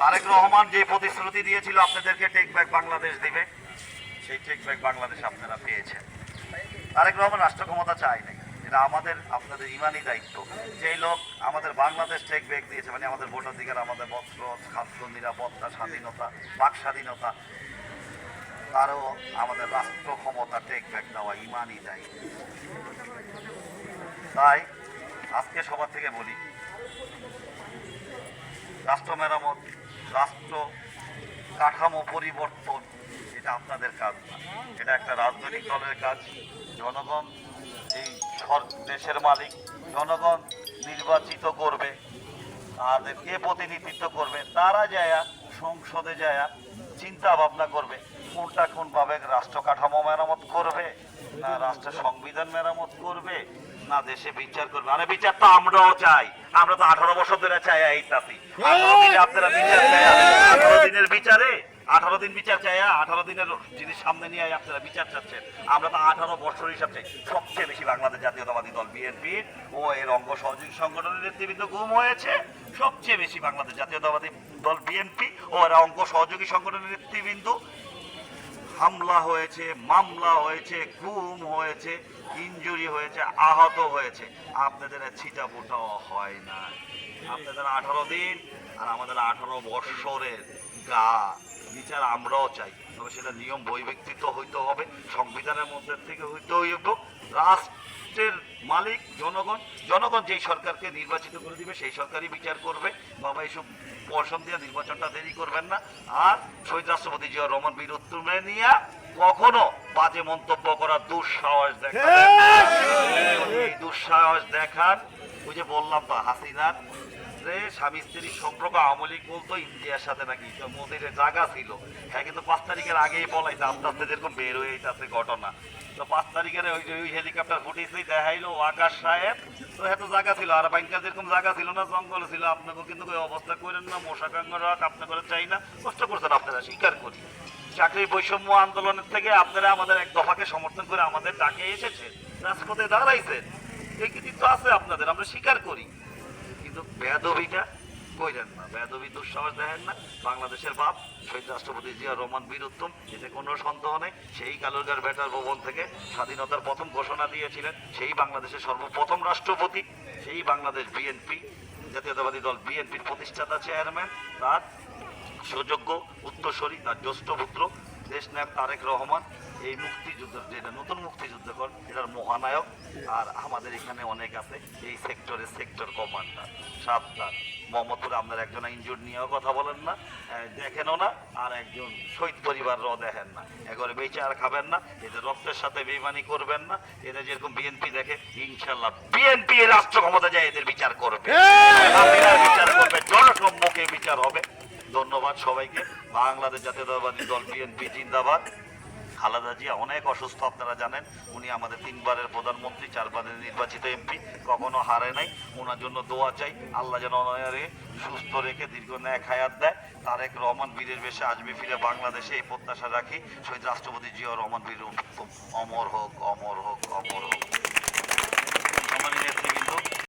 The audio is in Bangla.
তারেক রহমান যে প্রতিশ্রুতি দিয়েছিল, আপনাদেরকে টেক ব্যাক বাংলাদেশ দিবে, সেই টেক ব্যাক বাংলাদেশ আপনারা পেয়েছেন। তারেক রহমান রাষ্ট্র ক্ষমতা চায় নাই। এটা আমাদের, আপনাদের ইমানই দায়িত্ব। যেই লোক আমাদের বাংলাদেশ টেক ব্যাক দিয়েছে মানে আমাদের ভোটাধিকার, আমাদের বস্ত্র, খাদ্য, নিরাপত্তা, স্বাধীনতা, বাক স্বাধীনতা, তারও আমাদের রাষ্ট্র ক্ষমতা টেক ব্যাক দেওয়া ইমানই দায়িত্ব তাই আজকে সবার থেকে বলি, রাষ্ট্র মেরামত রাষ্ট্র কাঠামো পরিবর্তন, এটা আপনাদের কাজ। এটা একটা রাজনৈতিক দলের কাজ। জনগণ এই দেশের মালিক, জনগণ নির্বাচিত করবে, তাদের কে প্রতিনিধিত্ব করবে, তারা যায়া সংসদে যায়া চিন্তা ভাবনা করবে, কোনটা কোন ভাবে রাষ্ট্র কাঠামো মেরামত করবে, না রাষ্ট্রের সংবিধান মেরামত করবে না, দেশে বিচার করবে। আরে বিচার তো আমরাও চাই। আমরা তো আঠারো বছর ধরে চাই এইটাতে আঠারো আপনারা বিচার চাই। আঠারো দিনের বিচারে, আঠারো দিন বিচার চাই আঠারো দিনের জিনিস সামনে নিয়ে আপনারা বিচার চাচ্ছেন। আমরা তো আঠারো বছর হিসাবে সবচেয়ে বেশি বাংলাদেশ জাতীয়তাবাদী দল, বিএনপি ও এর অঙ্গ সহযোগী সংগঠনের নেতৃবৃন্দ গুম হয়েছে। সবচেয়ে বেশি বাংলাদেশ জাতীয়তাবাদী দল, বিএনপি ও এর অঙ্গ সহযোগী সংগঠনের নেতৃবৃন্দ। হামলা হয়েছে, মামলা হয়েছে, গুম হয়েছে ইঞ্জুরি হয়েছে, আহত হয়েছে। আপনাদের ছিটা ফোটাও হয় না। আপনাদের আঠারো দিন আর আমাদের আঠারো বৎসরের গা। বিচার আমরাও চাই। তবে সেটা নিয়ম বৈব্যক্তিত হইতে হবে, সংবিধানের মধ্যে থেকে হইতে হইব। রাষ্ট্রের মালিক, জনগণ জনগণ যেই সরকারকে নির্বাচিত করে দিবে, সেই সরকারই বিচার করবে। বাবা এইসব পশম দিয়ে নির্বাচনটা দেরি করবেন না। আর শহীদ রাষ্ট্রপতি জিয়া রহমান বীর উত্তমে নিয়ে কখনো বাজে মন্তব্য করার দুঃসাহস। এই দুঃসাহস দেখান ওই যে বললাম তো হাসিনার, যে স্বামী স্ত্রীর সম্পর্ক আওয়ামী লীগ বলতো, ইন্ডিয়ার সাথে নাকি মোদির জায়গা ছিল। হ্যাঁ কিন্তু পাঁচ তারিখের আগেই বলাইছে আস্তে আস্তে যেরকম বের হয়ে যাচ্ছে ঘটনা। তো পাঁচ তারিখের ওই যে ওই হেলিকপ্টার ফুটেছেই দেখাইলো আকাশ সাহেব। তো এত জায়গা ছিল, আর বাইনকা যেরকম জায়গা ছিল না, জঙ্গল ছিল, আপনাকে কিন্তু ওই অবস্থা করেন না, মশা কাঙ্গর আপনাকে চাই না, কষ্ট করছেন আপনারা, স্বীকার করি। চাকরি বৈষম্য আন্দোলনের থেকে আপনারা আমাদের এক দফাকে সমর্থন করে আমাদের ডাকে এসেছেন, রাজপথে দাঁড়াইছেন। এই কৃতিত্ব আছে আপনাদের, আমরা স্বীকার করি। কিন্তু বেদবিটা কইলেন না, বেদবি দুঃসাহস দেখেন না। বাংলাদেশের বাপ, শহীদ রাষ্ট্রপতি জিয়া রহমান বীর উত্তম, এতে কোনো সন্দেহ নেই। সেই কালুরগার বেটার ভবন থেকে স্বাধীনতার প্রথম ঘোষণা দিয়েছিলেন। সেই বাংলাদেশের সর্বপ্রথম রাষ্ট্রপতি, সেই বাংলাদেশ বিএনপি, জাতীয়তাবাদী দল বিএনপির প্রতিষ্ঠাতা চেয়ারম্যান তার সুযোগ্য উত্তরসরী, তার জ্যেষ্ঠ পুত্র দেশ নায়ক তারেক রহমান এই মুক্তিযুদ্ধ যেটা নতুন মুক্তিযুদ্ধ কর এটার মহানায়ক। আর আমাদের এখানে অনেক আছে এই সেক্টরে সেক্টর কমান্ডার সাতটা মোহাম্মদপুরে আপনার একজন ইনজুর নিয়েও কথা বলেন না দেখেনও না আর একজন শহীদ পরিবারও দেখেন না। একবারে বেঁচে আর খাবেন না এদের রক্তের সাথে বেমানি করবেন না এদের যেরকম বিএনপি দেখে ইনশাল্লাহ বিএনপি রাষ্ট্র ক্ষমতা যায় এদের বিচার করবে। বিচার করবে জনসম্মুখে বিচার হবে। ধন্যবাদ সবাইকে। বাংলাদেশ জাতীয়তাবাদী দল, বিএনপি, জিন্দাবাদ। খালেদা জিয়া অনেক অসুস্থ, আপনারা জানেন। উনি আমাদের তিনবারের প্রধানমন্ত্রী, চারবারের নির্বাচিত এমপি, কখনো হারে নাই। ওনার জন্য দোয়া চাই। আল্লাহ যেন ওনারে সুস্থ রেখে দীর্ঘ ন্যায় খায়াত দেয়। তারেক রহমান বীরের বেশে আসবে ফিরে বাংলাদেশে, এই প্রত্যাশা রাখি। শহীদ রাষ্ট্রপতি জিয়া রহমান বীর অমর হোক অমর হোক অমর হোক।